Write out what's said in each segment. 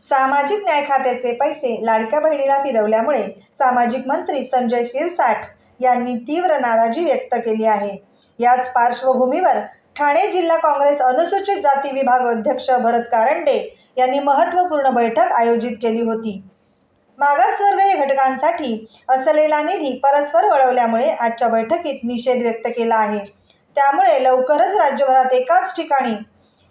सामाजिक न्याय खात्याचे पैसे लाडक्या बहिणीला फिरवल्यामुळे सामाजिक मंत्री संजय शिरसाठ यांनी तीव्र नाराजी व्यक्त केली आहे. याच पार्श्वभूमीवर ठाणे जिल्हा काँग्रेस अनुसूचित जाती विभाग अध्यक्ष भरत कारंडे यांनी महत्त्वपूर्ण बैठक आयोजित केली होती. मागासवर्गीय घटकांसाठी असलेला निधी परस्पर वळवल्यामुळे आजच्या बैठकीत निषेध व्यक्त केला आहे. त्यामुळे लवकरच राज्यभरात एकाच ठिकाणी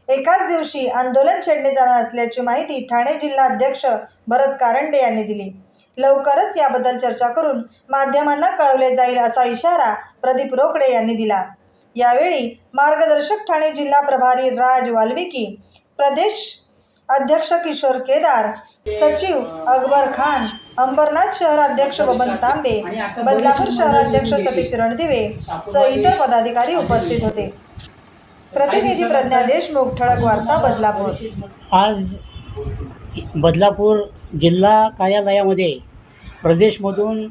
एकाच दिवशी आंदोलन छेडले जाणार असल्याची माहिती ठाणे जिल्हाध्यक्ष भरत कारंडे यांनी दिली. लवकरच याबद्दल चर्चा करून माध्यमांना कळवले जाईल असा इशारा प्रदीप रोकडे यांनी दिला. यावेळी मार्गदर्शक ठाणे जिल्हा प्रभारी राज वाल्मिकी प्रदेश अध्यक्ष किशोर केदार सचिव अकबर खान अंबरनाथ शहराध्यक्ष बबन तांबे बदलापूर शहराध्यक्ष सतीश रणदिवे सह इतर पदाधिकारी उपस्थित होते. प्रतिनिधी प्रज्ञा देशमुख ठळक वार्ता बदलापूर. आज बदलापूर जिल्हा कार्यालयामध्ये प्रदेशमधून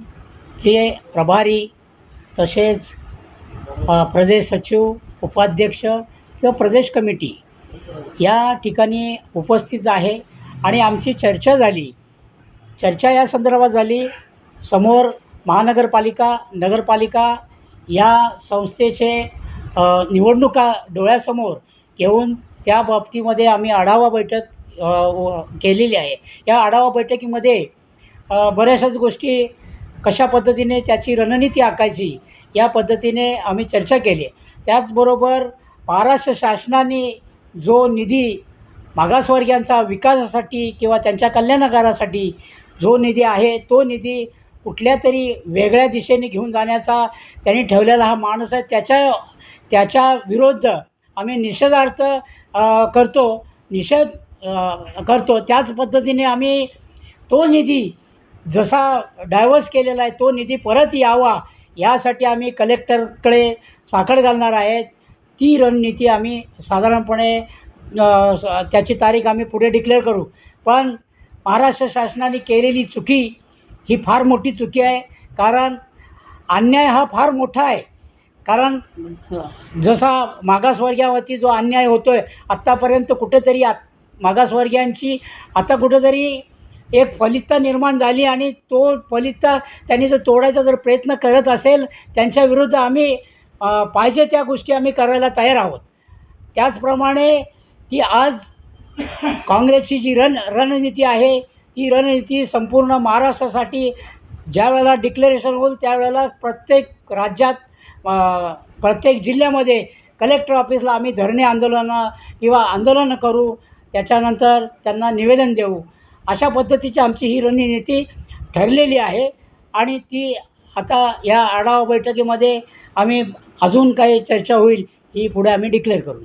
जे प्रभारी तसेच प्रदेश सचिव उपाध्यक्ष किंवा प्रदेश कमिटी या ठिकाणी उपस्थित आहे आणि आमची चर्चा झाली. चर्चा या संदर्भात झाली. समोर महानगरपालिका नगरपालिका या संस्थेचे निवडणुका डोळ्यासमोर घेऊन त्या बाबतीमध्ये आम्ही आढावा बैठक व- केलेली आहे. या आढावा बैठकीमध्ये बऱ्याचशाच गोष्टी कशा पद्धतीने त्याची रणनीती आखायची या पद्धतीने आम्ही चर्चा केली त्याचबरोबर महाराष्ट्र शासनाने जो निधी मागासवर्गीयांचा विकासासाठी किंवा त्यांच्या कल्याणकारासाठी जो निधी आहे तो निधी कुठल्या तरी वेगळ्या दिशेने घेऊन जाण्याचा त्यांनी ठेवलेला हा माणूस आहे. त्याच्या त्याच्या विरुद्ध आम्ही निषेधार्थ करतो निषेध करतो. त्याच पद्धतीने आम्ही तो निधी जसा डायव्हर्स केलेला आहे तो निधी परत यावा यासाठी आम्ही कलेक्टरकडे साखळ घालणार आहेत ती रणनीती आम्ही साधारणपणे त्याची तारीख आम्ही पुढे डिक्लेअर करू. पण महाराष्ट्र शासनाने केलेली चुकी ही फार मोठी चुकी आहे. कारण अन्याय हा फार मोठा आहे. कारण जसा मागासवर्गावरती जो अन्याय होतो आहे आत्तापर्यंत कुठेतरी आत मागासवर्गीयांची आता कुठेतरी एक फलितता निर्माण झाली आणि तो फलितता त्यांनी जर तोडायचा जर प्रयत्न करत असेल त्यांच्या विरुद्ध आम्ही पाहिजे त्या गोष्टी आम्ही करायला तयार आहोत. त्याचप्रमाणे की आज काँग्रेसची जी रण रणनीती आहे ती रणनीती संपूर्ण महाराष्ट्रासाठी ज्या वेळेला डिक्लेरेशन होईल त्यावेळेला प्रत्येक राज्यात प्रत्येक जिल्ह्यामध्ये कलेक्टर ऑफिसला आम्ही धरणे आंदोलनं किंवा आंदोलनं करू त्याच्यानंतर त्यांना निवेदन देऊ. अशा पद्धतीची आमची ही रणनीती ठरलेली आहे. आणि ती आता या आढावा बैठकीमध्ये आम्ही अजून काही चर्चा होईल ही पुढे आम्ही डिक्लेअर करू.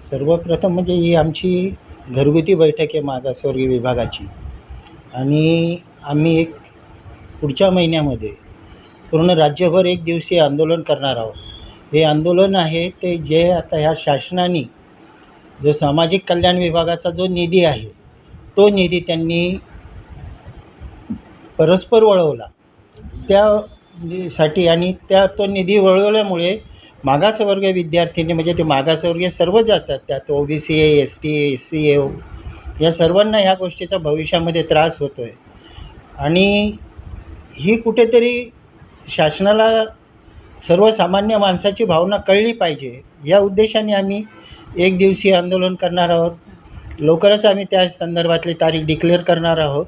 सर्वप्रथम म्हणजे ही आमची घरगुती बैठक आहे मागासवर्गीय विभागाची. आणि आम्ही एक पुढच्या महिन्यामध्ये पूर्ण राज्यभर एक दिवसीय आंदोलन करणार आहोत. हे आंदोलन आहे ते जे आता ह्या शासनाने जो सामाजिक कल्याण विभागाचा जो निधी आहे तो निधी त्यांनी परस्पर वळवला. त्यासाठी आणि त्या तो निधी वळवल्यामुळे मागासवर्गीय विद्यार्थ्यांनी म्हणजे ते मागासवर्गीय सर्व जातात त्यात O B C A S T S C A या सर्वांना ह्या गोष्टीचा भविष्यामध्ये त्रास होतो आहे आणि ही कुठेतरी शासनाला सर्वसामान्य माणसाची भावना कळली पाहिजे. या उद्देशाने आम्ही एक दिवसीय आंदोलन करणार आहोत. लवकरच आम्ही त्या संदर्भातली तारीख डिक्लेअर करणार आहोत.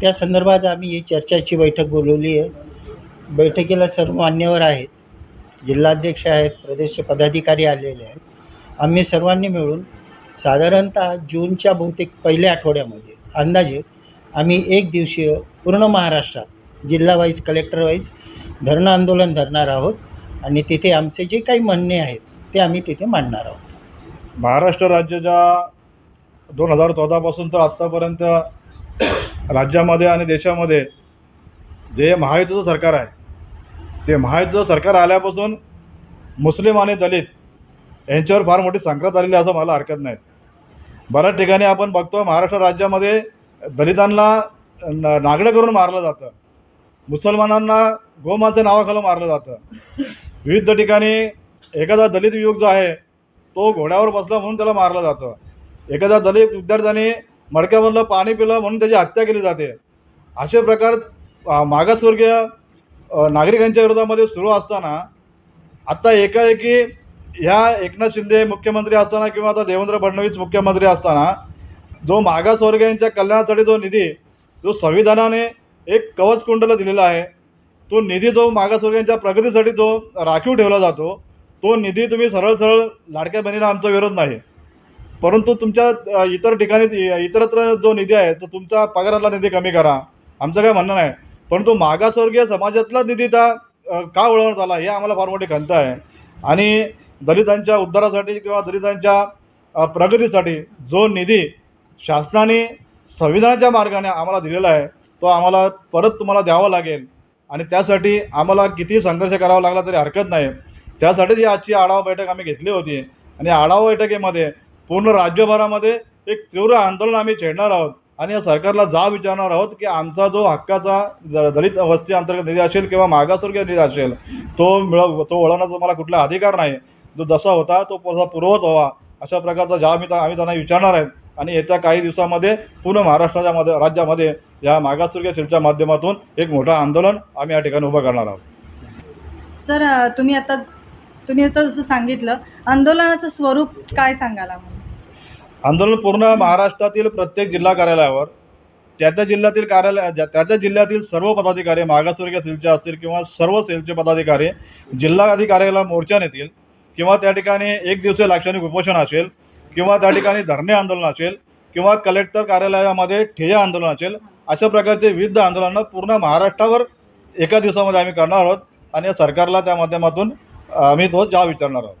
त्या संदर्भात आम्ही ही चर्चाची बैठक बोलवली आहे. बैठकीला सर्व मान्यवर आहेत. जिल्हाध्यक्ष आहेत प्रदेश पदाधिकारी आलेले आहेत. आम्ही सर्वांनी मिळून साधारणतः जूनच्या बहुतेक पहिल्या आठवड्यामध्ये अंदाजे आम्ही एक दिवसीय पूर्ण महाराष्ट्रात जिल्हा वाईज कलेक्टर वाईज धरणं आंदोलन धरणार आहोत आणि तिथे आमचे जे काही म्हणणे आहेत ते आम्ही तिथे मांडणार आहोत. महाराष्ट्र राज्याच्या दोन हजार चौदापासून तर आत्तापर्यंत राज्यामध्ये आणि देशामध्ये जे महायुतीचं सरकार आहे ते महायुतीचं सरकार आल्यापासून मुस्लिम आणि दलित यांच्यावर फार मोठी संक्रांत झालेली असं मला हरकत नाही. बऱ्याच ठिकाणी आपण बघतो महाराष्ट्र राज्यामध्ये दलितांना नागडं करून मारलं जातं. मुसलमानांना गोमाचं नावाखालं मारलं जातं. विविध ठिकाणी एखादा दलित युवक जो आहे तो घोड्यावर बसला म्हणून त्याला मारलं जातं. एखाद्या दलित विद्यार्थ्याने मडक्यामधलं पाणी पिलं म्हणून त्याची हत्या केली जाते. असे प्रकार मागासवर्गीय नागरिकांच्या विरोधामध्ये सुरू असताना आत्ता एकाएकी ह्या एकनाथ शिंदे मुख्यमंत्री असताना किंवा आता देवेंद्र फडणवीस मुख्यमंत्री असताना जो मागासवर्गीयांच्या कल्याणासाठी जो निधी जो संविधानाने एक कवच कुंडला दिलेला आहे तो निधी जो मागासवर्गीयांच्या प्रगतीसाठी जो राखीव ठेवला जातो तो निधी तुम्ही सरळ सरळ लाडक्या बहिणीला आमचा विरोध नाही. परंतु तुमच्या इतर ठिकाणी इतरत्र जो निधी आहे तो तुमचा पगारातला निधी कमी करा. आमचं काय म्हणणं नाही. परंतु मागासवर्गीय समाजातला निधी त्या का वळवण्यात आला हे आम्हाला फार मोठी खंत आहे. आणि दलितांच्या उद्धारासाठी किंवा दलितांच्या प्रगतीसाठी जो निधी शासनाने संविधानाच्या मार्गाने आम्हाला दिलेला आहे तो आम्हाला परत तुम्हाला द्यावा लागेल. आणि त्यासाठी आम्हाला किती संघर्ष करावा लागला तरी हरकत नाही. त्यासाठीच ही आजची आढावा बैठक आम्ही घेतली होती. आणि आढावा बैठकीमध्ये पूर्ण राज्यभरामध्ये एक तीव्र आंदोलन आम्ही छेडणार आहोत. आणि या सरकारला जा विचारणार आहोत की आमचा जो हक्काचा द- दलित वस्ती अंतर्गत निधी असेल किंवा मागासवर्गीय निधी असेल तो मिळव तो वळवण्याचा मला कुठला अधिकार नाही. जो जसा होता तो तसा पुरवत व्हावा. अशा प्रकारचा जा आम्ही आम्ही त्यांना विचारणार आहेत. आणि येत्या काही दिवसामध्ये पूर्ण महाराष्ट्राच्या मध्ये राज्यामध्ये या मागासवर्गीय शिल्पच्या माध्यमातून एक मोठं आंदोलन आम्ही या ठिकाणी उभं करणार आहोत. सर तुम्ही आता तुम्ही आता जसं सांगितलं आंदोलनाचं स्वरूप काय सांगाल आम्हाला? आंदोलन पूर्ण महाराष्ट्रातील प्रत्येक जिल्हा कार्यालयावर त्याच्या जिल्ह्यातील कार्यालय ज्या- जिल्ह्यातील सर्व पदाधिकारी मागासवर्गीय सेलचे असतील किंवा सर्व सेलचे पदाधिकारी जिल्हा अधिकाऱ्याला मोर्चा नेतील किंवा त्या ठिकाणी एक दिवसीय लाक्षणिक उपोषण असेल किंवा त्या ठिकाणी धरणे आंदोलन असेल किंवा कलेक्टर कार्यालयामध्ये ठेया आंदोलन असेल अशा प्रकारचे विविध आंदोलनं पूर्ण महाराष्ट्रावर एका दिवसामध्ये आम्ही करणार आहोत आणि सरकारला त्या माध्यमातून आम्ही तो जा विचारणार आहोत.